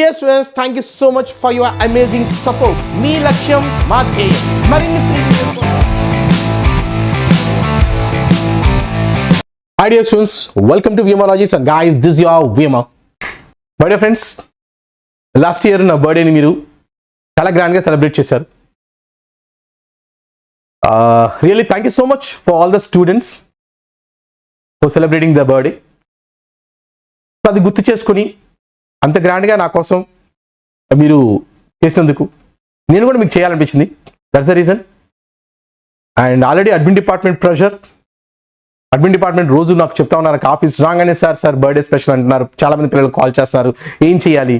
Dear students thank you so much for your amazing support మీ లక్ష్యం మా ధ్యేయం మరిన్ని free videos కోసం- Hi dear students, welcome to Vyemologies and guys, this is your Vyema. My dear last year నా బర్త్డేని మీరు చాలా గ్రాండ్గా సెలబ్రేట్ చేశారు. Really thank you so much for all the students for celebrating the birthday అది గుర్తు చేసుకుని అంత గ్రాండ్గా నా కోసం మీరు చేసినందుకు నేను కూడా మీకు చేయాలనిపించింది. That's the reason and already admin department pressure admin department రోజు నాకు చెప్తా ఉన్నారు నాకు ఆఫీస్ రాగానే సార్ సార్ బర్త్డే స్పెషల్ అంటున్నారు. చాలామంది పిల్లలు కాల్ చేస్తున్నారు ఏం చేయాలి?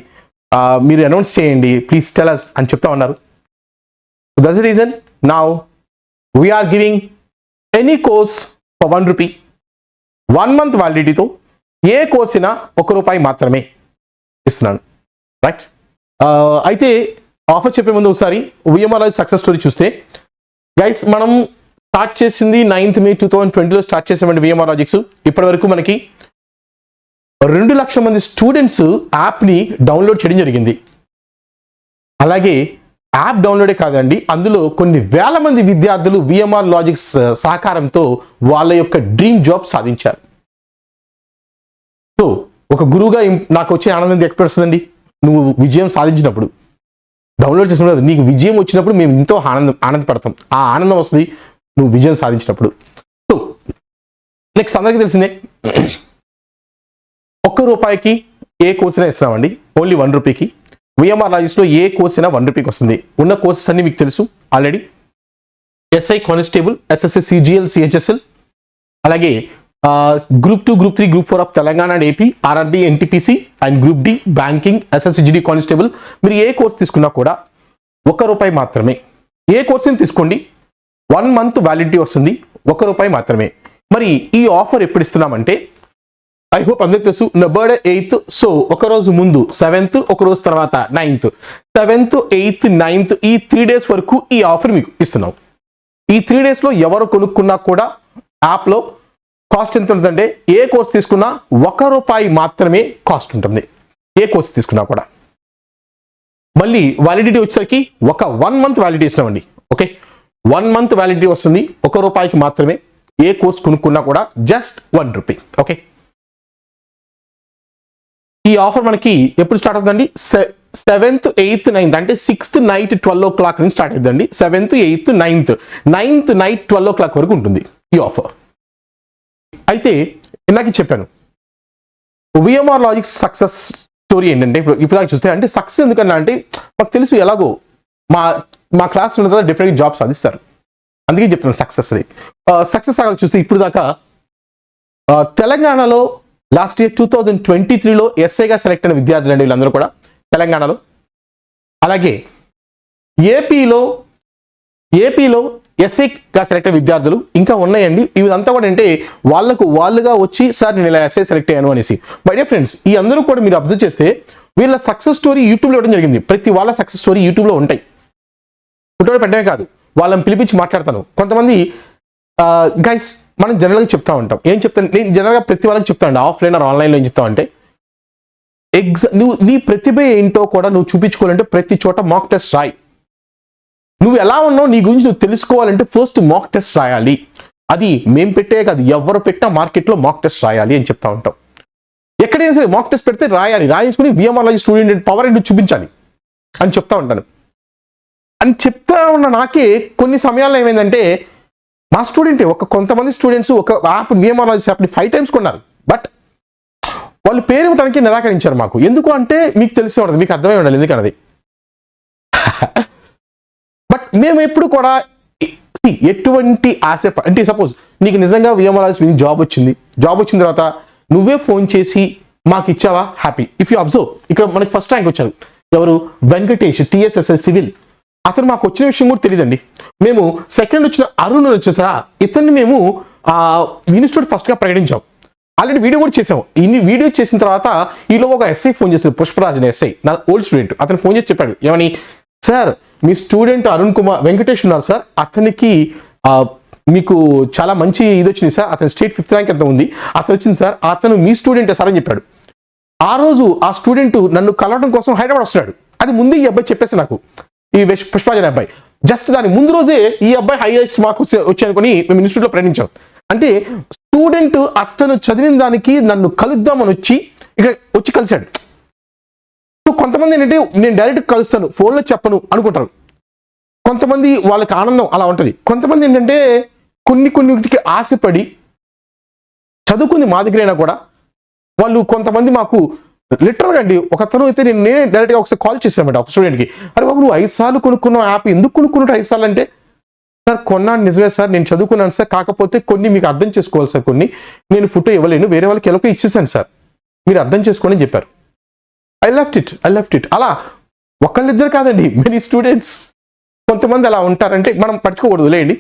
మీరు అనౌన్స్ చేయండి ప్లీజ్ టెల్ అస్ అని చెప్తా ఉన్నారు. That's reason now we're giving any course for one rupee one month వ్యాలిడిటీతో ఏ కోర్స్ అయినా ఒక రూపాయి మాత్రమే. ఇస్తున్నాను. రైట్ అయితే ఆఫర్ చెప్పే ముందు ఒకసారి విఎంఆర్ సక్సెస్ స్టోరీ చూస్తే గైస్ మనం స్టార్ట్ చేసింది నైన్త్ మే టూ థౌసండ్ ట్వంటీలో స్టార్ట్ చేసామండి విఎంఆర్ లాజిక్స్ ఇప్పటి వరకు మనకి రెండు లక్షల మంది స్టూడెంట్స్ యాప్ని డౌన్లోడ్ చేయడం జరిగింది. అలాగే యాప్ డౌన్లోడే కాదండి అందులో కొన్ని వేల మంది విద్యార్థులు విఎంఆర్ లాజిక్స్ సహకారంతో వాళ్ళ యొక్క డ్రీమ్ జాబ్ సాధించారు. సో ఒక గురువుగా నాకు వచ్చే ఆనందం ఎక్కడొస్తుందండి నువ్వు విజయం సాధించినప్పుడు. డౌన్లోడ్ చేసినప్పుడు నీకు విజయం వచ్చినప్పుడు మేము ఎంతో ఆనందం ఆనందపడతాం. ఆ ఆనందం వస్తుంది నువ్వు విజయం సాధించినప్పుడు. సో నెక్స్ట్ అందరికీ తెలిసిందే. ఒక్క రూపాయికి ఏ కోర్స్ అయినా ఇస్తున్నామండి. ఓన్లీ వన్ రూపీకి విఎంఆర్ లాజిస్ట్లో ఏ కోర్స్ అయినా వన్ రూపీకి వస్తుంది. ఉన్న కోర్సెస్ అన్ని మీకు తెలుసు already SI constable SSC CGL CHSL అలాగే group two group three group four of Telangana and AP RRB NTPC and group D banking SSC GD constable మీరు ఏ కోర్స్ తీసుకున్నా కూడా ఒక రూపాయి మాత్రమే. ఏ కోర్సుని తీసుకోండి వన్ మంత్ వ్యాలిడిటీ వస్తుంది ఒక రూపాయి మాత్రమే. మరి ఈ ఆఫర్ ఎప్పుడు ఇస్తున్నామంటే ఐ హోప్ అందరికి తెలుసు నా బర్త్డే ఎయిత్ సో ఒక రోజు ముందు సెవెంత్ ఒక రోజు తర్వాత నైన్త్ సెవెంత్ ఎయిత్ నైన్త్ ఈ త్రీ డేస్ వరకు ఈ ఆఫర్ మీకు ఇస్తున్నాం. ఈ త్రీ డేస్లో ఎవరు కొనుక్కున్నా కూడా యాప్లో కాస్ట్ ఎంత ఉంటుందంటే ఏ కోర్స్ తీసుకున్నా ఒక రూపాయి మాత్రమే కాస్ట్ ఉంటుంది. ఏ కోర్స్ తీసుకున్నా కూడా. మళ్ళీ వ్యాలిడిటీ వచ్చేసరికి ఒక వన్ మంత్ వ్యాలిడిటీ ఇస్తామండి ఓకే వన్ మంత్ వ్యాలిడిటీ వస్తుంది. ఒక రూపాయికి మాత్రమే ఏ కోర్స్ కొనుక్కున్నా కూడా జస్ట్ వన్ రూపీ ఓకే ఈ ఆఫర్ మనకి ఎప్పుడు స్టార్ట్ అవుతుందండి? సెవెంత్ ఎయిత్ నైన్త్ అంటే sixth night twelve o'clock నుంచి స్టార్ట్ అవుతుందండి seventh eighth ninth ninth night twelve o'clock వరకు ఉంటుంది ఈ ఆఫర్ అయితే ఇందాక చెప్పాను. విఎంఆర్ లాజిక్ సక్సెస్ స్టోరీ ఏంటంటే ఇప్పుడు ఇప్పుడు దాకా చూస్తే అంటే సక్సెస్ ఎందుకన్నా అంటే మాకు తెలుసు ఎలాగో మా మా క్లాస్ ఉన్న తర్వాత డిఫరెంట్ జాబ్ సాధిస్తారు. అందుకే చెప్తున్నాను సక్సెస్ అది సక్సెస్ అక్కడ చూస్తే ఇప్పుడు దాకా తెలంగాణలో last year two thousand twenty త్రీలో ఎస్ఐగా సెలెక్ట్ అయిన విద్యార్థులు అండి వీళ్ళందరూ కూడా తెలంగాణలో. అలాగే ఏపీలో ఏపీలో ఎస్సీగా సెలెక్ట్ అయిన విద్యార్థులు ఇంకా ఉన్నాయండి. ఇదంతా కూడా అంటే వాళ్ళకు వాళ్ళుగా వచ్చి సార్ నేను ఇలా ఎస్ఐ సెలెక్ట్ అయ్యాను అనేసి. మై డియర్ ఫ్రెండ్స్ ఈ అందరూ కూడా మీరు అబ్జర్వ్ చేస్తే వీళ్ళ సక్సెస్ స్టోరీ యూట్యూబ్లో ఇవ్వడం జరిగింది. ప్రతి వాళ్ళ సక్సెస్ స్టోరీ యూట్యూబ్లో ఉంటాయి. ఫోటోలు పెట్టడమే కాదు. వాళ్ళని పిలిపించి మాట్లాడతాను. కొంతమంది గైస్ మనం జనరల్గా చెప్తా ఉంటాం. ఏం చెప్తాను? నేను జనరల్గా ప్రతి వాళ్ళకి చెప్తాను ఆఫ్లైన్ ఆర్ ఆన్లైన్లో ఏం చెప్తా అంటే ఎగ్జా నువ్వు నీ ప్రతిభ ఏంటో కూడా నువ్వు చూపించుకోవాలంటే ప్రతి చోట మాక్ టెస్ట్ రాయి. నువ్వు ఎలా ఉన్నావు నీ గురించి నువ్వు తెలుసుకోవాలంటే ఫస్ట్ మాక్ టెస్ట్ రాయాలి. అది మేము పెట్టే కాదు ఎవరు పెట్టినా మార్కెట్లో మాక్ టెస్ట్ రాయాలి అని చెప్తా ఉంటాం. ఎక్కడైనా సరే మాక్ టెస్ట్ పెడితే రాయాలి. రాయించుకుని విఎంఆర్లాజీ స్టూడెంట్ అండ్ పవర్ అండ్ చూపించాలి అని చెప్తా ఉంటాను. అని చెప్తా ఉన్న నాకే కొన్ని సమయాల్లో ఏమైందంటే మా స్టూడెంటే ఒక కొంతమంది స్టూడెంట్స్ ఒక యాప్ విఎంఆర్లాజీ యాప్ని ఫైవ్ టైమ్స్ కొన్నారు. బట్ వాళ్ళు పేరు ఇవ్వడానికి నిరాకరించారు మాకు. ఎందుకు అంటే మీకు తెలిసే ఉండదు మీకు అర్థమై ఉండాలి. ఎందుకన్నది? మేము ఎప్పుడు కూడా ఎటువంటి ఆశ అంటే సపోజ్ నీకు నిజంగా విఎంఆర్ఎస్ జాబ్ వచ్చింది. జాబ్ వచ్చిన తర్వాత నువ్వే ఫోన్ చేసి మాకు ఇచ్చావా? హ్యాపీ ఇఫ్ యూ అబ్జర్వ్ ఇక్కడ మనకి ఫస్ట్ ర్యాంక్ వచ్చారు. ఎవరు? వెంకటేష్ టిఎస్ఎస్ఎస్ సివిల్ అతను మాకు వచ్చిన విషయం కూడా తెలియదండి. మేము సెకండ్ వచ్చిన అరుణ్ వచ్చేసరా ఇతన్ని మేము ఇన్స్టిట్యూట్ ఫస్ట్గా ప్రకటించాం. ఆల్రెడీ వీడియో కూడా చేసాం. ఇన్ని వీడియో చేసిన తర్వాత ఈలో ఒక ఎస్ఐ ఫోన్ చేశారు. పుష్పరాజ్ అనే ఎస్ఐ నా ఓల్డ్ స్టూడెంట్ అతను ఫోన్ చేసి చెప్పాడు. ఏమని? సార్ మీ స్టూడెంట్ అరుణ్ కుమార్ వెంకటేష్ ఉన్నారు సార్. అతనికి మీకు చాలా మంచి ఇది వచ్చింది సార్. అతని స్టేట్ ఫిఫ్త్ ర్యాంక్ ఎంత ఉంది? అతను వచ్చింది సార్ అతను మీ స్టూడెంటే సార్ అని చెప్పాడు. ఆ రోజు ఆ స్టూడెంట్ నన్ను కలవడం కోసం హైదరాబాద్ వస్తున్నాడు. అది ముందే ఈ అబ్బాయి చెప్పేసి నాకు ఈ పుష్పాజన అబ్బాయి. జస్ట్ దాని ముందు రోజే ఈ అబ్బాయి హైయెస్ట్ మార్క్ వచ్చాయనుకొని మేము ఇన్స్టిట్యూట్లో ప్రకటించాం. అంటే స్టూడెంట్ అతను చదివిన దానికి నన్ను కలుద్దామని వచ్చి ఇక్కడ వచ్చి కలిశాడు. కొంతమంది ఏంటంటే నేను డైరెక్ట్ కలుస్తాను ఫోన్లో చెప్పను అనుకుంటారు. కొంతమంది వాళ్ళకి ఆనందం అలా ఉంటుంది. కొంతమంది ఏంటంటే కొన్ని కొన్నిటికి ఆశపడి చదువుకుంది మా దగ్గరైనా కూడా వాళ్ళు కొంతమంది మాకు లిటరల్గా అండి ఒక అతను అయితే నేను నేనే డైరెక్ట్గా ఒకసారి కాల్ చేశానమాట ఒక స్టూడెంట్కి అరే బాబు నువ్వు ఐదు సార్లు కొనుక్కున్నావు యాప్ ఎందుకు కొనుక్కున్నావు ఐదు సార్లు అంటే సార్ కొన్నాను నిజమే సార్ నేను చదువుకున్నాను సార్ కాకపోతే కొన్ని మీకు అర్థం చేసుకోవాలి సార్ కొన్ని. నేను ఫోటో ఇవ్వలేను వేరే వాళ్ళకి ఎలాగో ఇచ్చేసాను సార్. మీరు అర్థం చేసుకోండి అని చెప్పారు. I left it I left it అలా ఒకళ్ళిద్దరు కాదండి మెనీ స్టూడెంట్స్ కొంతమంది అలా ఉంటారంటే మనం పట్టుకోకూడదు లేండి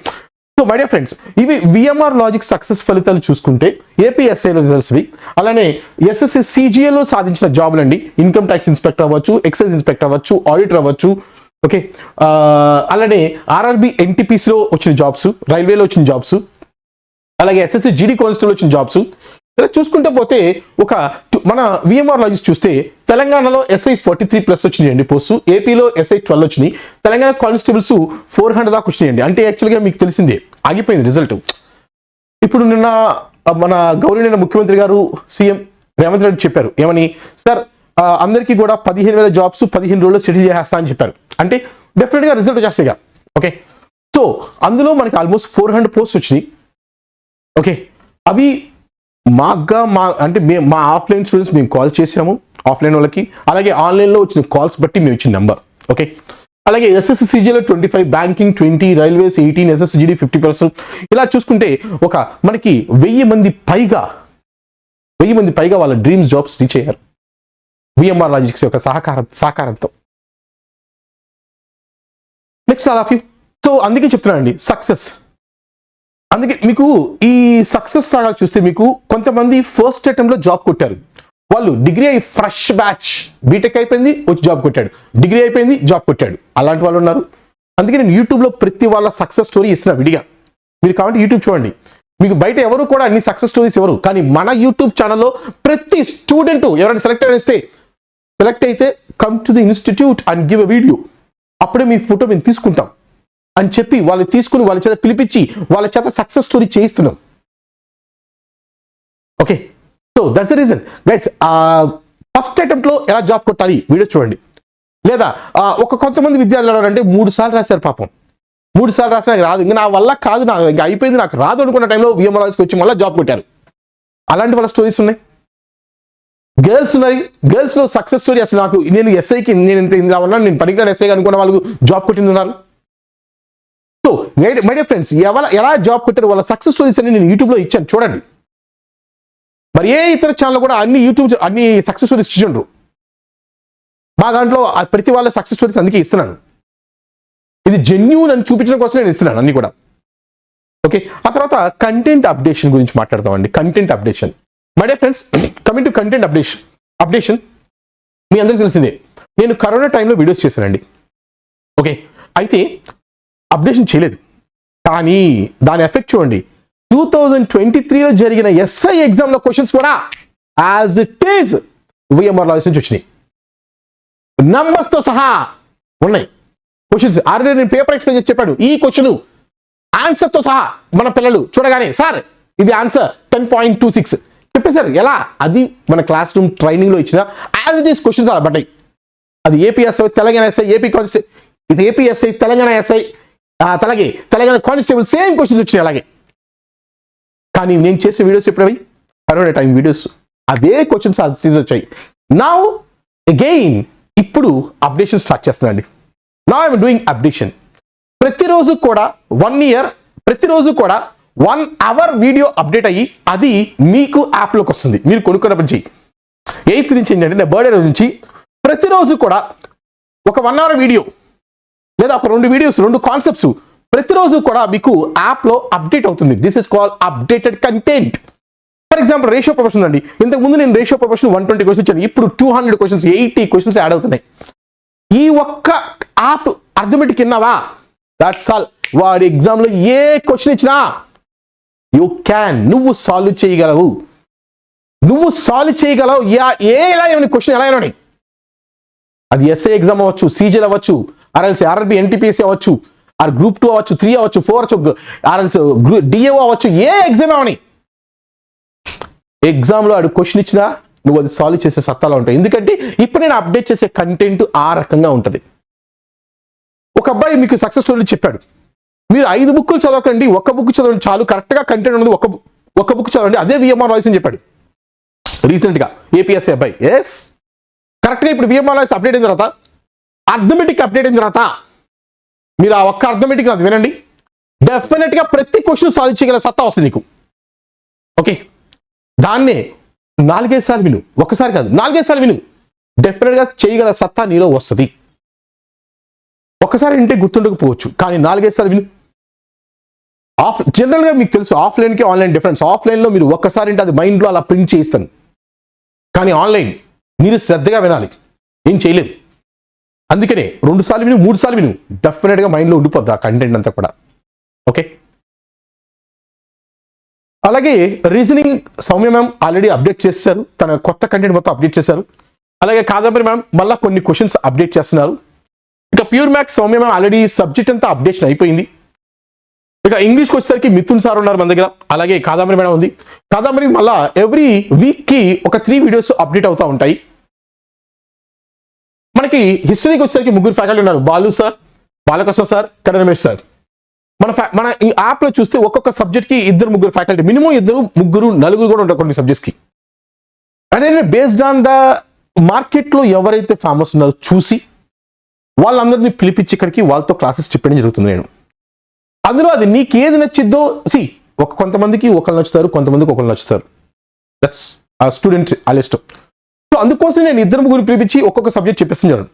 సో మై డియర్ ఫ్రెండ్స్ ఇవి విఎంఆర్ లాజిక్ సక్సెస్ ఫలితాలు చూసుకుంటే ఏపీఎస్ఐ రిజల్ట్స్వి అలానే ఎస్ఎస్సి సిజిఏలో సాధించిన జాబులు అండి. ఇన్కమ్ ట్యాక్స్ ఇన్స్పెక్టర్ అవ్వచ్చు ఎక్సైజ్ ఇన్స్పెక్టర్ అవ్వచ్చు ఆడిటర్ అవ్వచ్చు. ఓకే అలానే ఆర్ఆర్బి ఎన్టీపీసీలో వచ్చిన జాబ్స్ రైల్వేలో వచ్చిన జాబ్స్ అలాగే ఎస్ఎస్సి జీడీ కానిస్టేబుల్ వచ్చిన జాబ్స్ ఇలా చూసుకుంటే పోతే ఒక మన విఎంఆర్ లాజిక్స్ చూస్తే తెలంగాణలో ఎస్ఐ ఫార్టీ త్రీ ప్లస్ వచ్చినాయండి పోస్టు ఏపీలో ఎస్ఐ ట్వెల్వ్ వచ్చినాయి. తెలంగాణ కానిస్టేబుల్స్ ఫోర్ హండ్రెడ్ దాకా వచ్చినాయండి. అంటే యాక్చువల్గా మీకు తెలిసిందే ఆగిపోయింది రిజల్ట్ ఇప్పుడు నిన్న మన గౌరవనీయ ముఖ్యమంత్రి గారు సీఎం రేవంత్ రెడ్డి చెప్పారు. ఏమని? సార్ అందరికీ కూడా పదిహేను వేల జాబ్స్ పదిహేను రోజుల్లో సెటిల్ చేసేస్తా అని చెప్పారు. అంటే డెఫినెట్గా రిజల్ట్ వచ్చేస్తాయి ఓకే? సో అందులో మనకి ఆల్మోస్ట్ ఫోర్ హండ్రెడ్ పోస్ట్ వచ్చినాయి. ఓకే? అవి మాకుగా మా అంటే మేము మా ఆఫ్లైన్ స్టూడెంట్స్ మేము కాల్ చేసాము ఆఫ్లైన్ వాళ్ళకి. అలాగే ఆన్లైన్లో వచ్చిన కాల్స్ బట్టి మేము ఇచ్చిన నెంబర్ ఓకే? అలాగే ఎస్ఎస్సిజీలో twenty five banking twenty railways eighteen SSC GD fifty percent. ఇలా చూసుకుంటే ఒక మనకి వెయ్యి మంది పైగా వెయ్యి మంది పైగా వాళ్ళ డ్రీమ్స్ జాబ్స్ రీచ్ అయ్యారు. విఎంఆర్ లాజిక్స్ యొక్క సహకారం సహకారంతో. Next all of you so అందుకే చెప్తున్నానండి సక్సెస్. అందుకే మీకు ఈ సక్సెస్ సాగా చూస్తే మీకు కొంతమంది ఫస్ట్ అటెంప్ట్లో జాబ్ కొట్టారు. వాళ్ళు డిగ్రీ అయి ఫ్రెష్ బ్యాచ్ బీటెక్ అయిపోయింది వచ్చి జాబ్ కొట్టాడు. డిగ్రీ అయిపోయింది జాబ్ కొట్టాడు. అలాంటి వాళ్ళు ఉన్నారు. అందుకే నేను యూట్యూబ్లో ప్రతి వాళ్ళ సక్సెస్ స్టోరీ ఇస్తున్నా విడిగా. మీరు కాబట్టి యూట్యూబ్ చూడండి. మీకు బయట ఎవరు కూడా అన్ని సక్సెస్ స్టోరీస్ ఎవరు కానీ మన యూట్యూబ్ ఛానల్లో ప్రతి స్టూడెంట్ ఎవరైనా సెలెక్ట్ అయిస్తే సెలెక్ట్ అయితే come to the institute and give a video అప్పుడే మీ ఫోటో మేము తీసుకుంటాం. అని చెప్పి వాళ్ళు తీసుకుని వాళ్ళ చేత పిలిపించి వాళ్ళ చేత success story చేయిస్తున్నాం. Okay so that's the reason guys first అటెంప్ట్లో ఎలా జాబ్ కొట్టాలి? వీడియో చూడండి. లేదా ఒక కొంతమంది విద్యార్థులు అంటే మూడు సార్లు రాశారు పాపం. మూడు సార్లు రాసిన రాదు. ఇంకా నా వల్ల కాదు నా ఇంకా అయిపోయింది నాకు రాదు అనుకున్న టైంలో విఎంఆర్ఎస్కి వచ్చి మళ్ళీ జాబ్ కొట్టారు. అలాంటి వాళ్ళ స్టోరీస్ ఉన్నాయి? గర్ల్స్ ఉన్నాయి. గర్ల్స్లో సక్సెస్ స్టోరీ అసలు నాకు నేను ఎస్ఐకి నేను ఇంత ఇలా ఉన్నాను నేను పనికిరాని ఎస్ఐ అనుకున్న వాళ్ళకు జాబ్ కొట్టింది ఉన్నారు. సో మై డియర్ ఫ్రెండ్స్ ఎవరు ఎలా జాబ్ కొట్టారు వాళ్ళ సక్సెస్ స్టోరీస్ అని నేను యూట్యూబ్లో ఇచ్చాను చూడండి. మరి ఏ ఇతర ఛానల్ కూడా అన్ని యూట్యూబ్ అన్ని సక్సెస్ స్టోరీస్ ఇచ్చిండ్రు. మా దాంట్లో ప్రతి వాళ్ళ సక్సెస్ స్టోరీస్ అందుకే ఇస్తున్నాను. ఇది జెన్యున్ అని చూపించడం కోసం నేను ఇస్తున్నాను అన్ని కూడా. ఓకే ఆ తర్వాత కంటెంట్ అప్డేషన్ గురించి మాట్లాడతామండి. Content updation my dear friends coming to content updation updation మీ అందరికీ తెలిసిందే. నేను కరోనా టైంలో వీడియోస్ చేశానండి. ఓకే అయితే అప్డేషన్ చేయలేదు. కానీ దాని ఎఫెక్ట్ చూడండి. టూ థౌజండ్ ట్వంటీ త్రీలో జరిగిన ఎస్ఐ ఎగ్జామ్లో క్వశ్చన్స్ కూడా as it is VMR logics నుంచి వచ్చినాయి. నంబర్స్తో సహా ఉన్నాయి. క్వశ్చన్స్ ఆల్రెడీ నేను పేపర్ ఎక్స్ప్లెయిన్ చేసి చెప్పాడు ఈ క్వశ్చన్ ఆన్సర్తో సహా మన పిల్లలు చూడగానే సార్ ఇది answer ten point two six చెప్పేశారు. ఎలా? అది మన క్లాస్ రూమ్ ట్రైనింగ్లో ఇచ్చిన యాజ్ ఇట్ ఈస్ క్వశ్చన్స్ అలా పడ్డాయి. అది ఏపీఎస్ఐ తెలంగాణ ఎస్ఐ ఏపీ కాన్స్టి ఇది ఏపీఎస్ఐ తెలంగాణ ఎస్ఐ అలాగే తెలంగాణ కానిస్టేబుల్ సేమ్ క్వశ్చన్స్ వచ్చినాయి అలాగే. కానీ నేను చేసే వీడియోస్ ఎప్పుడవి? కరోనా టైం వీడియోస్ అదే క్వశ్చన్స్ సీజ్ వచ్చాయి. నా అగైన్ ఇప్పుడు అప్డేషన్ స్టార్ట్ చేస్తున్నాండి నా ఐఎమ్ డూయింగ్ అప్డేషన్ ప్రతిరోజు కూడా వన్ ఇయర్ ప్రతిరోజు కూడా వన్ అవర్ వీడియో అప్డేట్ అయ్యి అది మీకు యాప్లోకి వస్తుంది. మీరు కొనుక్కున్నప్పటి నుంచి ఎయిత్ నుంచి ఏంటంటే నా బర్త్డే రోజు నుంచి ప్రతిరోజు కూడా ఒక వన్ అవర్ వీడియో లేదా ఒక రెండు వీడియోస్ రెండు కాన్సెప్ట్స్ ప్రతిరోజు కూడా మీకు యాప్లో అప్డేట్ అవుతుంది. This is call updated content for example ratio proportion అండి. ఇంతకు ముందు నేను ratio proportion one twenty questions ఇచ్చాను. ఇప్పుడు two hundred questions eighty questions add అవుతున్నాయి. ఈ ఒక్క యాప్ అర్థమెటిక్ విన్నావా? దాట్స్ ఆల్ వాడి ఎగ్జామ్లో ఏ క్వశ్చన్ ఇచ్చినా యూ క్యాన్ నువ్వు సాల్వ్ చేయగలవు. నువ్వు సాల్వ్ చేయగలవు. యా ఏ ఎలా ఏమైనా క్వశ్చన్ ఎలా అయినా అది ఎస్ఏ ఎగ్జామ్ అవ్వచ్చు సీజీఎల్ అవ్వచ్చు. ఆర్ఎల్సి ఆర్ఆర్బి ఎన్టీపీసీ అవ్వచ్చు ఆర్ గ్రూప్ టూ అవ్వచ్చు త్రీ అవ్వచ్చు ఫోర్ అవ్వచ్చు ఆర్ఎల్సి డిఏఓ అవ్వచ్చు ఏ ఎగ్జామ్ అవని? ఎగ్జామ్లో ఆడు క్వశ్చన్ ఇచ్చినా నువ్వు అది సాల్వ్ చేసే సత్తాలో ఉంటాయి ఎందుకంటే ఇప్పుడు నేను అప్డేట్ చేసే కంటెంట్ ఆ రకంగా ఉంటుంది. ఒక అబ్బాయి మీకు సక్సెస్ స్టోరీ చెప్పాడు. మీరు ఐదు బుక్కులు చదవకండి ఒక బుక్ చదవండి చాలు కరెక్ట్గా కంటెంట్ ఉన్నది ఒక ఒక బుక్ చదవండి అదే విఎంఆర్ రాయిస్ అని చెప్పాడు. రీసెంట్గా ఏపీఎస్సీ అబ్బాయి. ఎస్ కరెక్ట్గా ఇప్పుడు విఎంఆర్ రాయిస్ అప్డేట్ అయిన తర్వాత అర్థమెటిక్ అప్డేట్ అయిన తర్వాత మీరు ఆ ఒక్క అర్థమెటిక్ అది వినండి. డెఫినెట్గా ప్రతి క్వశ్చన్ సాధించగల సత్తా వస్తుంది నీకు. ఓకే దాన్నే నాలుగైదు సార్లు విను. ఒకసారి కాదు నాలుగైదు సార్లు విను. డెఫినెట్గా చేయగల సత్తా నీలో వస్తుంది. ఒకసారి వింటే గుర్తుండకపోవచ్చు కానీ నాలుగైదు సార్లు విను. ఆఫ్ జనరల్గా మీకు తెలుసు ఆఫ్లైన్కి ఆన్లైన్ డిఫరెన్స్ ఆఫ్లైన్లో మీరు ఒక్కసారి అంటే అది మైండ్లో అలా ప్రింట్ చేయిస్తాను. కానీ ఆన్లైన్ మీరు శ్రద్ధగా వినాలి. ఏం చేయలేదు అందుకనే రెండు సార్లు విను మూడు సార్లు విను. డెఫినెట్గా మైండ్లో ఉండిపోద్ది ఆ కంటెంట్ అంతా కూడా. ఓకే అలాగే reasoning Soumya ma'am already update చేశారు. తన కొత్త కంటెంట్ మొత్తం అప్డేట్ చేశారు. అలాగే కాదంబరి మ్యామ్ మళ్ళీ కొన్ని క్వశ్చన్స్ అప్డేట్ చేస్తున్నారు. ఇక pure maths Soumya ma'am already subject అంతా అప్డేషన్ అయిపోయింది. ఇక ఇంగ్లీష్కి వచ్చేసరికి మిథున్ సార్ ఉన్నారు మన దగ్గర. అలాగే కాదంబరి మేడం ఉంది. కాదంబరి మళ్ళీ ఎవ్రీ వీక్కి ఒక త్రీ వీడియోస్ అప్డేట్ అవుతూ ఉంటాయి. మనకి హిస్టరీకి వచ్చేసరికి ముగ్గురు ఫ్యాకల్టీ ఉన్నారు. బాలు సార్ బాలకృష్ణ సార్ కడ రమేష్ సార్. మన ఫ్యా మన ఈ యాప్లో చూస్తే ఒక్కొక్క సబ్జెక్ట్కి ఇద్దరు ముగ్గురు ఫ్యాకల్టీ మినిమం ఇద్దరు ముగ్గురు నలుగురు కూడా ఉంటారు కొన్ని సబ్జెక్ట్స్కి అదే బేస్డ్ ఆన్ ద మార్కెట్లో ఎవరైతే ఫేమస్ ఉన్నారో చూసి వాళ్ళందరినీ పిలిపించి ఇక్కడికి వాళ్ళతో క్లాసెస్ చెప్పడం జరుగుతుంది నేను. అందులో అది నీకు ఏది నచ్చిద్దో సి ఒక కొంతమందికి ఒకరు నచ్చుతారు కొంతమందికి ఒకరు నచ్చుతారు. దట్స్ ఆ స్టూడెంట్ ఆ అందుకోసం నేను ఇద్దరు ముగ్గురు పిలిపించి ఒక్కొక్క సబ్జెక్ట్ చెప్పిస్తున్నాను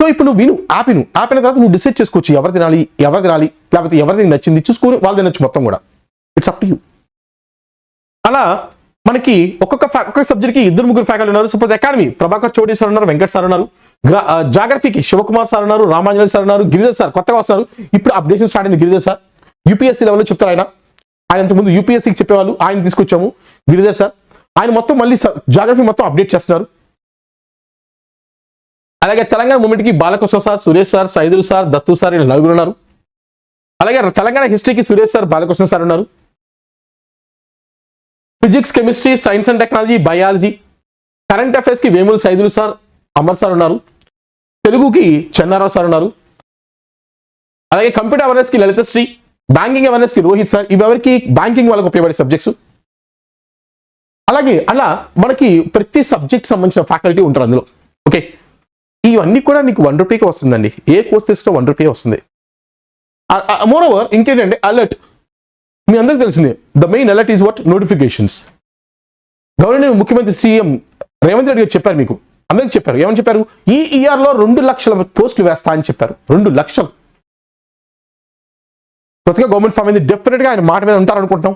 సో ఇప్పుడు నువ్వు విను ఆపిను. ఆపిన తర్వాత నువ్వు డిసైడ్ చేసుకోవచ్చు ఎవరు తినాలి ఎవరు తినాలి లేకపోతే ఎవరిది నీకు నచ్చింది. చూసుకొని వాళ్ళు తినచ్చు మొత్తం కూడా. ఇట్స్ అప్ టు యూ అలా మనకి ఒక్కొక్క ఫ్యా ఒక్కొక్క సబ్జెక్ట్కి ఇద్దరు ముగ్గురు ఫ్యాకల్టీ ఉన్నారు. సపోజ్ అకాడమీ ప్రభాకర్ చోటి సార్ ఉన్నారు వెంకట్ సార్ ఉన్నారు జాగ్రఫీకి శివకుమార్ సార్ ఉన్నారు రామాంజలి సార్ ఉన్నారు గిరిధర్ సార్ కొత్తగా వస్తారు. ఇప్పుడు అప్డేషన్ స్టార్ట్ అయింది గిరిధర్ సార్ యూపీఎస్సీ లెవెల్లో చెప్తారు ఆయన. ఆయన ఇంతకుముందు యూపీఎస్సీకి చెప్పేవాళ్ళు. ఆయన తీసుకొచ్చాము. గిరిధర్ సార్ ఆయన మొత్తం మళ్ళీ జాగ్రఫీ మొత్తం అప్డేట్ చేస్తున్నారు. అలాగే Telangana మూమెంట్కి Balakrishna sir Suresh sir Saidulu sir Dattu sir ఇలా నలుగురు ఉన్నారు. అలాగే తెలంగాణ హిస్టరీకి సురేష్ సార్ బాలకృష్ణ సార్ ఉన్నారు. Physics chemistry science and technology biology current అఫైర్స్కి Vemulu Saidulu sir Amar sir ఉన్నారు. తెలుగుకి చెన్నారావు సార్ ఉన్నారు. అలాగే కంప్యూటర్ అవేర్నెస్కి లలితశ్రీ బ్యాంకింగ్ అవేర్నెస్కి రోహిత్ సార్. ఇవి ఎవరికి? బ్యాంకింగ్ వాళ్ళకి ఉపయోగపడే సబ్జెక్ట్స్ అలాగే అలా మనకి ప్రతి సబ్జెక్ట్ సంబంధించిన ఫ్యాకల్టీ ఉంటారు అందులో. ఓకే ఇవన్నీ కూడా నీకు వన్ రూపీకి వస్తుందండి. ఏ కోర్స్ తీసుకున్నా వన్ రూపీ వస్తుంది. మోర్ ఓవర్ ఇంకేంటంటే అలర్ట్ మీ అందరికి తెలిసింది the main alert is what notifications governor ముఖ్యమంత్రి సీఎం రేవంత్ రెడ్డి గారు చెప్పారు మీకు. అందరికి చెప్పారు. ఏమని చెప్పారు? ఈ ఇయర్లో రెండు లక్షల పోస్టులు వేస్తా అని చెప్పారు. రెండు లక్షలు. కొత్తగా గవర్నమెంట్ ఫామ్ అయింది. డెఫినెట్గా ఆయన మాట మీద ఉంటారు అనుకుంటున్నాం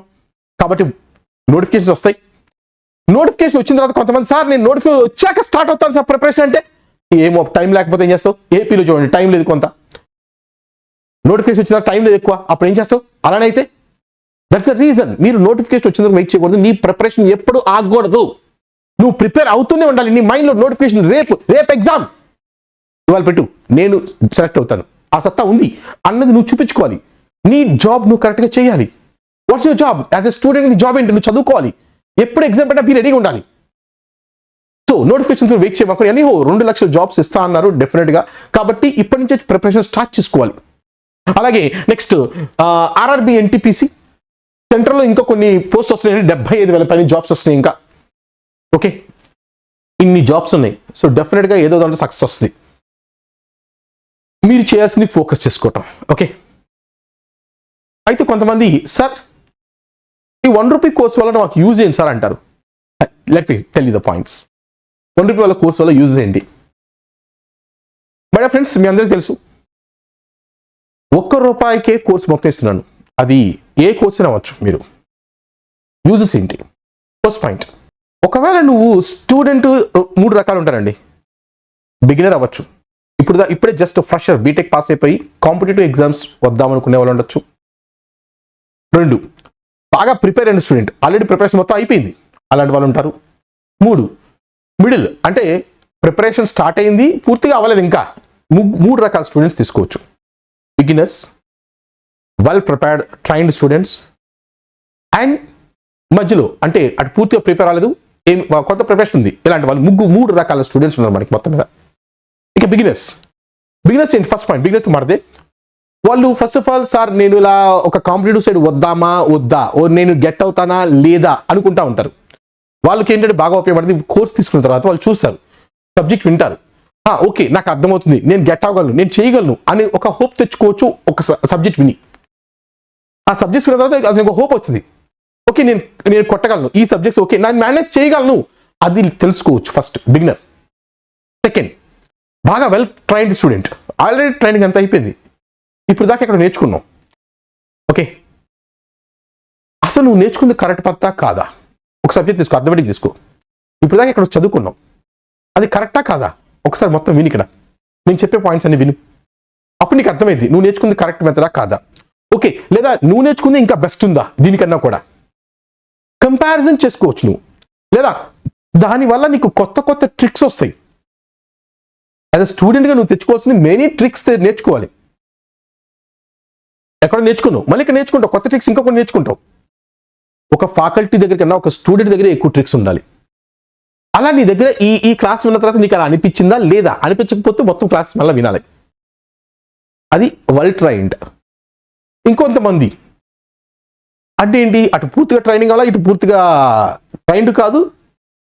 కాబట్టి నోటిఫికేషన్స్ వస్తాయి. నోటిఫికేషన్ వచ్చిన తర్వాత కొంతమంది సార్ నేను నోటిఫికేషన్ వచ్చాక స్టార్ట్ అవుతాను సార్ ప్రిపరేషన్ అంటే ఏమో టైం లేకపోతే ఏం చేస్తావు? ఏపీలో చూడండి టైం లేదు కొంత. నోటిఫికేషన్ వచ్చిన టైం లేదు ఎక్కువ. అప్పుడు ఏం చేస్తావు? అలానే అయితే దట్స్ ద రీజన్ మీరు నోటిఫికేషన్ వచ్చినందుకు వెయిట్ చేయకూడదు. నీ ప్రిపరేషన్ ఎప్పుడు ఆగకూడదు. నువ్వు ప్రిపేర్ అవుతూనే ఉండాలి. నీ మైండ్లో నోటిఫికేషన్ రేపు రేపు ఎగ్జామ్ ఇవాళ పెట్టు నేను సెలెక్ట్ అవుతాను. ఆ సత్తా ఉంది. అన్నది నువ్వు చూపించుకోవాలి. నీ జాబ్ నువ్వు కరెక్ట్గా చేయాలి. What's your job as a student నీ జాబ్ ఏంటి? నువ్వు చదువుకోవాలి. ఎప్పుడు ఎగ్జామ్ పెట్టినా మీరు రెడీగా ఉండాలి. సో నోటిఫికేషన్ వెయిట్ చేయమని అని రెండు లక్షల జాబ్స్ ఇస్తా అన్నారు డెఫినెట్గా కాబట్టి ఇప్పటి నుంచే ప్రిపరేషన్ స్టార్ట్ చేసుకోవాలి. అలాగే నెక్స్ట్ ఆర్ఆర్బి ఎన్టీపీసీ సెంట్రల్లో ఇంకా కొన్ని పోస్ట్ వస్తున్నాయి డెబ్బై ఐదు వేల పైన జాబ్స్ వస్తున్నాయి ఇంకా. ఓకే ఇన్ని జాబ్స్ ఉన్నాయి. సో డెఫినెట్గా ఏదో దాంట్లో సక్సెస్ వస్తుంది. మీరు చేయాల్సింది ఫోకస్ చేసుకోవటం. ఓకే అయితే కొంతమంది సార్ ఈ వన్ రూపీ కోర్స్ వల్ల నాకు యూజ్ ఏంటి సార్ అంటారు. Let me tell the points one rupee వల్ల కోర్స్ వల్ల యూజ్ ఏంటి బట్ ఫ్రెండ్స్ మీ అందరికీ తెలుసు. ఒక్క రూపాయికే కోర్స్ మొత్తం ఇస్తున్నాను. అది ఏ కోర్స్ అవ్వచ్చు మీరు. యూజెస్ ఏంటి? ఫస్ట్ పాయింట్ ఒకవేళ నువ్వు స్టూడెంట్ మూడు రకాలు ఉంటారండి. బిగినర్ అవ్వచ్చు. ఇప్పుడు ఇప్పుడే just fresher B Tech pass అయిపోయి కాంపిటేటివ్ ఎగ్జామ్స్ వద్దామనుకునే వాళ్ళు ఉండొచ్చు. రెండు బాగా ప్రిపేర్ అయిన స్టూడెంట్. ఆల్రెడీ ప్రిపరేషన్ మొత్తం అయిపోయింది. అలాంటి వాళ్ళు ఉంటారు. మూడు మిడిల్ అంటే ప్రిపరేషన్ స్టార్ట్ అయింది పూర్తిగా అవ్వలేదు ఇంకా. మూడు రకాల స్టూడెంట్స్ తీసుకోవచ్చు. Beginners well prepared trained students and మధ్యలో అంటే అటు పూర్తిగా ప్రిపేర్ అవ్వలేదు. ఏం కొత్త ప్రిపరేషన్ ఉంది. ఇలాంటి వాళ్ళు ముగ్గు మూడు రకాల స్టూడెంట్స్ ఉన్నారు మనకి మొత్తం మీద. ఇక బిగినర్స్ బిగినర్స్ ఏంటి? ఫస్ట్ పాయింట్ బిగినర్స్ మాడితే వాళ్ళు ఫస్ట్ ఆఫ్ ఆల్ సార్ నేను ఇలా ఒక కాంపిటేటివ్ సైడ్ వద్దామా? వద్దా? ఓ నేను గెట్ అవుతానా? లేదా? అనుకుంటా ఉంటారు. వాళ్ళకి ఏంటంటే బాగా ఉపయోగపడింది కోర్స్ తీసుకున్న తర్వాత వాళ్ళు చూస్తారు. సబ్జెక్ట్ వింటారు. ఓకే నాకు అర్థమవుతుంది. నేను గెట్ అవ్వగలను. నేను చేయగలను అని ఒక హోప్ తెచ్చుకోవచ్చు ఒక సబ్జెక్ట్ విని. ఆ సబ్జెక్ట్స్ విన్న తర్వాత అది ఒక హోప్ వచ్చింది ఓకే నేను నేను కొట్టగలను. ఈ సబ్జెక్ట్స్ ఓకే నేను మేనేజ్ చేయగలను. అది తెలుసుకోవచ్చు ఫస్ట్ బిగినర్ సెకండ్ బాగా well trained student already training అంతా అయిపోయింది. ఇప్పుడు దాకా ఇక్కడ నేర్చుకున్నావు? ఓకే. అసలు నువ్వు నేర్చుకుంది కరెక్ట్ పత్తా కాదా? ఒక సబ్జెక్ట్ తీసుకో అర్థమెటిక్ తీసుకో. ఇప్పుడు దాకా ఇక్కడ చదువుకున్నావు? అది కరెక్టా కాదా? ఒకసారి మొత్తం విని ఇక్కడ. నేను చెప్పే పాయింట్స్ అన్ని విను. అప్పుడు నీకు అర్థమైంది నువ్వు నేర్చుకుంది కరెక్ట్ మెథడా కాదా? ఓకే లేదా నువ్వు నేర్చుకుంది ఇంకా బెస్ట్ ఉందా? దీనికన్నా కూడా. కంపారిజన్ చేసుకోవచ్చు నువ్వు. లేదా దానివల్ల నీకు కొత్త కొత్త ట్రిక్స్ వస్తాయి. యాజ్ అ స్టూడెంట్గా నువ్వు తెచ్చుకోవాల్సింది మెనీ ట్రిక్స్ నేర్చుకోవాలి. ఎక్కడ నేర్చుకున్నావు? మళ్ళీ ఇక్కడ నేర్చుకుంటావు. కొత్త ట్రిక్స్ ఇంకా కొన్ని నేర్చుకుంటావు. ఒక ఫ్యాకల్టీ దగ్గర కన్నా ఒక స్టూడెంట్ దగ్గర ఎక్కువ ట్రిక్స్ ఉండాలి. అలా నీ దగ్గర ఈ ఈ క్లాస్ విన్న తర్వాత నీకు అలా అనిపించిందా? లేదా? అనిపించకపోతే మొత్తం క్లాస్ మళ్ళీ వినాలి. అది వెల్ ట్రైన్డ్ ఇంకొంతమంది. అంటే ఏంటి? అటు పూర్తిగా ట్రైనింగ్ అలా ఇటు పూర్తిగా ట్రైన్డ్ కాదు.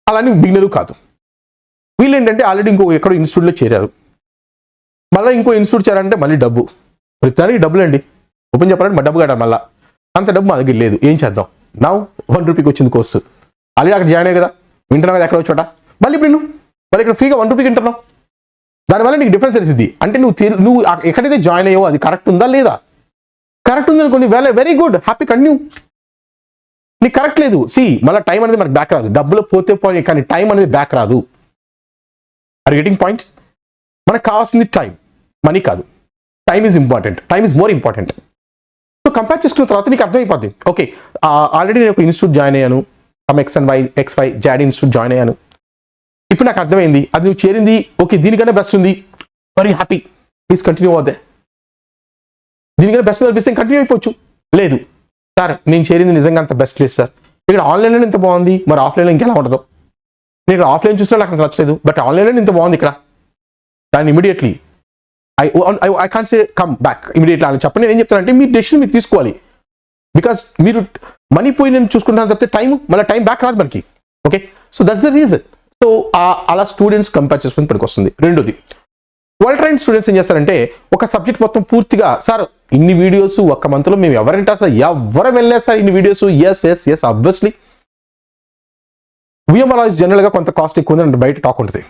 అలానే బిగినరు కాదు. వీళ్ళు ఏంటంటే ఆల్రెడీ ఇంకో ఎక్కడో ఇన్స్టిట్యూట్లో చేరారు. మళ్ళీ ఇంకో ఇన్స్టిట్యూట్ చేరారంటే మళ్ళీ డబ్బు. ప్రతిదానికి డబ్బులు అండి ఓపెన్ చెప్పాలంటే మా డబ్బు కట్టాలి మళ్ళీ. అంత డబ్బు మా దగ్గర లేదు. ఏం చేద్దాం? నా వన్ రూపీకి వచ్చింది కోర్సు ఆల్రెడీ అక్కడ జాయిన్ అయ్యే కదా? వింటున్నావు కదా ఎక్కడ చోట? మళ్ళీ ఇప్పుడు నువ్వు మళ్ళీ ఇక్కడ ఫ్రీగా వన్ రూపీకి వింటున్నావు దానివల్ల నీకు డిఫరెన్స్ తెలిసింది అంటే నువ్వు నువ్వు ఎక్కడైతే జాయిన్ అయ్యో అది కరెక్ట్ ఉందా లేదా? కరెక్ట్ ఉంది అనుకోండి well very good happy continue నీకు కరెక్ట్ లేదు. సి మళ్ళీ టైం అనేది మనకు బ్యాక్ రాదు. డబ్బులు పోతే పోయి కానీ టైం అనేది బ్యాక్ రాదు. ఆర్ గెటింగ్ పాయింట్ మనకు కావాల్సింది టైం మనీ కాదు. Time is important time is more important compare చేసుకున్న తర్వాత నీకు అర్థమైపోద్ది. ఓకే ఆల్రెడీ నేను ఒక ఇన్స్టిట్యూట్ జాయిన్ అయ్యాను. Some X and Y X Y Z institute join అయ్యాను. ఇప్పుడు నాకు అర్థమైంది అది నువ్వు చేరింది ఓకే దీనికన్నా బెస్ట్ ఉంది. వెరీ హ్యాపీ ప్లీజ్ కంటిన్యూ అవుతే దీనికన్నా బెస్ట్ అనిపిస్తే కంటిన్యూ అయిపోవచ్చు. లేదు. సార్ నేను చేరింది నిజంగా అంత బెస్ట్ లేదు సార్. ఇక్కడ ఆన్లైన్లో ఇంత బాగుంది మరి ఆఫ్లైన్లో ఇంకెలా ఉండదు నేను ఇక్కడ ఆఫ్లైన్ చూసినా నాకు అంత నచ్చలేదు బట్ ఆన్లైన్లో ఇంత బాగుంది ఇక్కడ. దాన్ని immediately I I can say come back immediately అని చెప్పండి నేను ఏం చెప్తానంటే మీ డెసిషన్ మీరు తీసుకోవాలి. బికాస్ మీరు మనీ పోయి నేను చూసుకుంటాను తప్పితే టైం మళ్ళీ టైం బ్యాక్ రాదు మనకి. Okay so that's the reason so అలా స్టూడెంట్స్ కంపేర్ చేసుకుని పనికి వస్తుంది రెండోది వరల్డ్ ట్రైన్ స్టూడెంట్స్ ఏం చేస్తారంటే ఒక సబ్జెక్ట్ మొత్తం పూర్తిగా సార్ ఇన్ని వీడియోస్ ఒక్క మంత్లో మేము ఎవరింటారు సార్ ఎవరు వెళ్ళలేదు సార్ ఇన్ని videos yes yes yes obviously విఎంఆర్ఐస్ జనరల్గా కొంత కాస్ట్ ఎక్కువ ఉంది అంటే బయట టాక్ ఉంటుంది.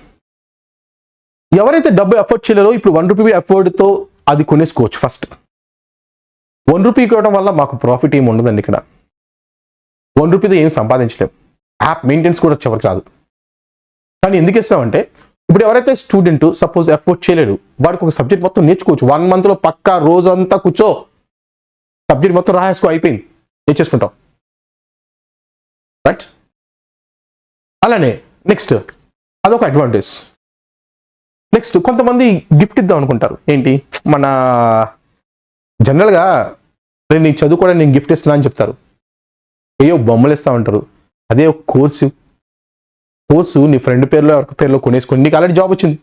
ఎవరైతే డబ్బు ఎఫర్ట్ చేయలేరో ఇప్పుడు వన్ రూపీ ఎఫర్ట్తో అది కొనేసుకోవచ్చు ఫస్ట్. వన్ రూపీ ఇవ్వడం వల్ల మాకు ప్రాఫిట్ ఏమి ఉండదండి ఇక్కడ. వన్ రూపీతో ఏం సంపాదించలేం. యాప్ మెయింటెన్స్ కూడా వచ్చేవరకు రాదు. కానీ ఎందుకు ఇస్తామంటే ఇప్పుడు ఎవరైతే స్టూడెంట్ సపోజ్ ఎఫోర్డ్ చేయలేడు వాడికి ఒక సబ్జెక్ట్ మొత్తం నేర్చుకోవచ్చు. వన్ మంత్లో పక్కా రోజంతా కూర్చో. సబ్జెక్ట్ మొత్తం రాసేసుకో అయిపోయింది. నేర్చేసుకుంటాం. రైట్ అలానే నెక్స్ట్ అదొక అడ్వాంటేజ్ నెక్స్ట్ కొంతమంది గిఫ్ట్ ఇద్దాం అనుకుంటారు. ఏంటి? మన జనరల్గా నేను నీకు కూడా నేను గిఫ్ట్ ఇస్తున్నా అని చెప్తారు. అయ్యో బొమ్మలు ఇస్తా ఉంటారు అదే ఒక కోర్సు. కోర్సు నీ ఫ్రెండ్ పేరులో ఎవరి పేరులో కొనేసుకొని నీకు ఆల్రెడీ జాబ్ వచ్చింది.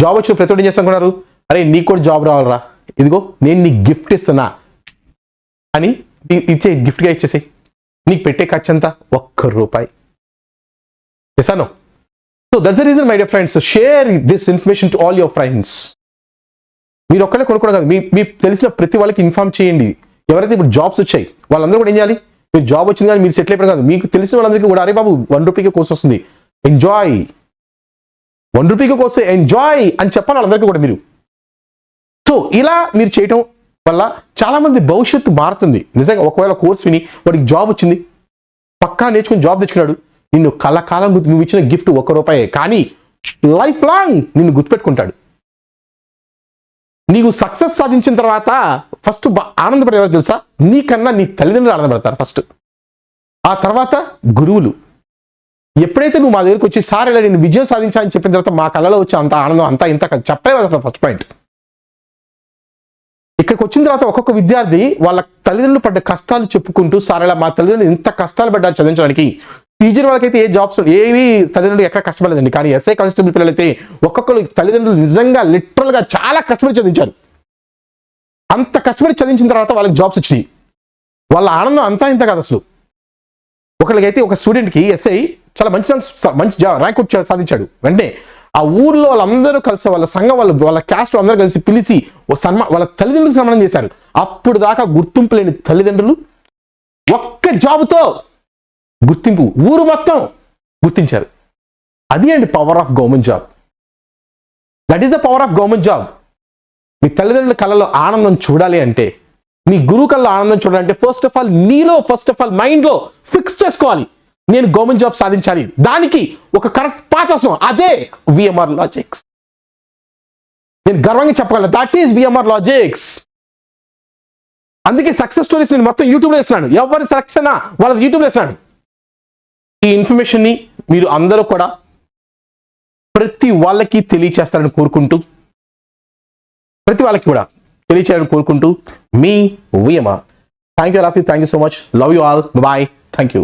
జాబ్ వచ్చిన ప్రతి ఒక్కటి ఏం చేస్తానుకున్నారు? అరే నీకు కూడా జాబ్ రావాలరా. ఇదిగో నేను నీకు గిఫ్ట్ ఇస్తున్నా అని ఇచ్చే గిఫ్ట్గా ఇచ్చేసి నీకు పెట్టే ఖర్చు అంతా ఒక్క రూపాయి. చేశాను? So that's the reason my dear friends share this information to all your friends మీరు ఒక్కడే కొనుక్కోవడం కాదు. మీ మీకు తెలిసిన ప్రతి వాళ్ళకి ఇన్ఫార్మ్ చేయండి. ఎవరైతే ఇప్పుడు జాబ్స్ వచ్చాయి వాళ్ళందరూ కూడా ఏం చేయాలి? మీరు జాబ్ వచ్చింది కానీ మీరు సెటిల్ అయిపోయిన కాదు. మీకు తెలిసిన వాళ్ళందరికీ కూడా అరే బాబు వన్ రూపీకి కోర్స్ వస్తుంది. ఎంజాయ్ వన్ రూపీకి కోర్స్ ఎంజాయ్ అని చెప్పాలి వాళ్ళందరికీ కూడా మీరు. సో ఇలా మీరు చేయటం వల్ల చాలామంది భవిష్యత్తు మారుతుంది. నిజంగా ఒకవేళ కోర్స్ విని వాడికి జాబ్ వచ్చింది పక్కా నేర్చుకుని జాబ్ తెచ్చుకున్నాడు నిన్ను కలకాలం గుర్తు నువ్వు ఇచ్చిన గిఫ్ట్ ఒక్క రూపాయే. కానీ లైఫ్ లాంగ్ నిన్ను గుర్తుపెట్టుకుంటాడు. నీకు సక్సెస్ సాధించిన తర్వాత ఫస్ట్ ఆనందపడేవారు తెలుసా? నీకన్నా నీ తల్లిదండ్రులు ఆనందపడతారు ఫస్ట్ ఆ తర్వాత గురువులు. ఎప్పుడైతే నువ్వు మా దగ్గరికి వచ్చి సార్ ఇలా నేను విజయం సాధించాలని చెప్పిన తర్వాత మా కళ్ళలో వచ్చి అంత ఆనందం అంతా ఇంత చెప్పలేదు అసలు ఫస్ట్ పాయింట్ ఇక్కడికి వచ్చిన తర్వాత ఒక్కొక్క విద్యార్థి వాళ్ళ తల్లిదండ్రులు పడ్డ కష్టాలు చెప్పుకుంటూ సార్ ఇలా మా తల్లిదండ్రులు ఇంత కష్టాలు పడ్డారు చదివించడానికి. టీచర్ వాళ్ళకైతే ఏ జాబ్స్ ఏవి తల్లిదండ్రులు ఎక్కడ కష్టపడలేదండి కానీ ఎస్ఐ కానిస్టేబుల్ పిల్లలైతే ఒక్కొక్కరు తల్లిదండ్రులు నిజంగా లిటరల్గా చాలా కష్టపడి చదివించారు. అంత కష్టపడి చదివించిన తర్వాత వాళ్ళకి జాబ్స్ వచ్చినాయి. వాళ్ళ ఆనందం అంతా ఇంత కాదు అసలు. ఒకరికైతే ఒక స్టూడెంట్కి ఎస్ఐ చాలా మంచి మంచి జా- ర్యాంక్ సాధించాడు. వెంటనే ఆ ఊర్లో వాళ్ళందరూ కలిసి వాళ్ళ సంఘం వాళ్ళు వాళ్ళ క్యాస్ట్ అందరూ కలిసి పిలిచి ఓ సన్మా వాళ్ళ తల్లిదండ్రులకు సన్మానం చేశారు. అప్పుడు దాకా గుర్తింపు లేని తల్లిదండ్రులు ఒక్క జాబుతో గుర్తింపు ఊరు మొత్తం గుర్తించారు. అది అండి power of government job that is the power of government job మీ తల్లిదండ్రుల కళ్ళలో ఆనందం చూడాలి అంటే మీ గురువు కళ్ళలో ఆనందం చూడాలంటే ఫస్ట్ ఆఫ్ ఆల్ నీలో ఫస్ట్ ఆఫ్ ఆల్ మైండ్లో ఫిక్స్ చేసుకోవాలి. నేను గవర్నమెంట్ జాబ్ సాధించాలి. దానికి ఒక కరెక్ట్ పాత అవసరం అదే విఎంఆర్ లాజిక్స్ నేను గర్వంగా చెప్పగలను. దట్ ఈస్ విఎంఆర్ లాజిక్స్ అందుకే సక్సెస్ స్టోరీస్ నేను మొత్తం యూట్యూబ్లో వేస్తున్నాను. ఎవరి సెలక్షన్ వాళ్ళది యూట్యూబ్లో వేస్తున్నాను. ఈ ఇన్ఫర్మేషన్ని మీరు అందరూ కూడా ప్రతి వాళ్ళకి తెలియచేస్తారని కోరుకుంటూ ప్రతి వాళ్ళకి కూడా తెలియచేయాలని కోరుకుంటూ మీ వియమా thank you లాఫీ thank you so much love you all bye thank you